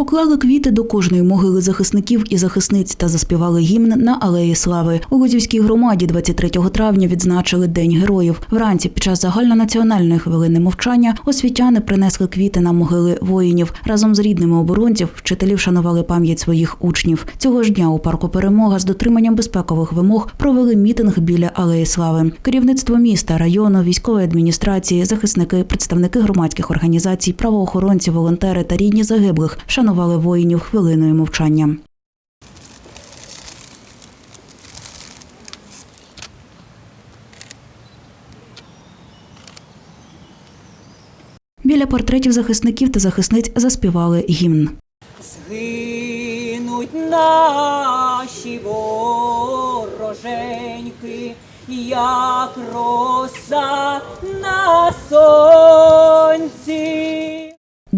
Поклали квіти до кожної могили захисників і захисниць та заспівали гімн на Алеї Слави. У Лозівській громаді 23 травня відзначили День героїв. Вранці під час загальнонаціональної хвилини мовчання освітяни принесли квіти на могили воїнів. Разом з рідними оборонців вчителі вшанували пам'ять своїх учнів. Цього ж дня у парку Перемога з дотриманням безпекових вимог провели мітинг біля Алеї Слави. Керівництво міста, району, військової адміністрації, захисники, представники громадських організацій, правоохоронці, волонтери та рідні загиблих вшанували воїнів хвилиною мовчання. Біля портретів захисників та захисниць заспівали гімн. Згинуть наші вороженьки, як роса на сонці.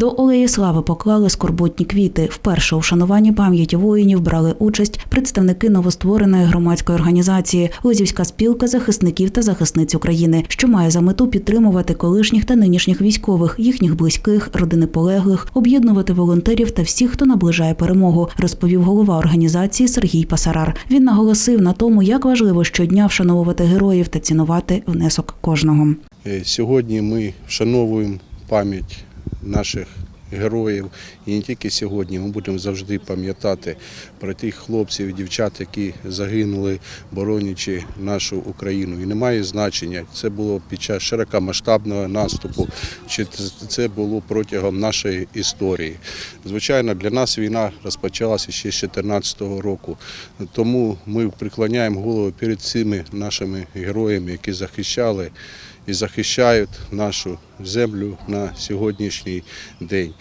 До Олеї Слави поклали скорботні квіти. Вперше у вшануванні пам'яті воїнів брали участь представники новоствореної громадської організації Лозівська спілка захисників та захисниць України, що має за мету підтримувати колишніх та нинішніх військових, їхніх близьких, родини полеглих, об'єднувати волонтерів та всіх, хто наближає перемогу, розповів голова організації Сергій Пасарар. Він наголосив на тому, як важливо щодня вшановувати героїв та цінувати внесок кожного. Е, Сьогодні ми вшановуємо пам'ять наших героїв. І не тільки сьогодні, ми будемо завжди пам'ятати про тих хлопців і дівчат, які загинули, боронячи нашу Україну. І немає значення, це було під час широкомасштабного наступу, чи це було протягом нашої історії. Звичайно, для нас війна розпочалася ще з 2014 року. Тому ми преклоняємо голову перед цими нашими героями, які захищали і захищають нашу землю на сьогоднішній день.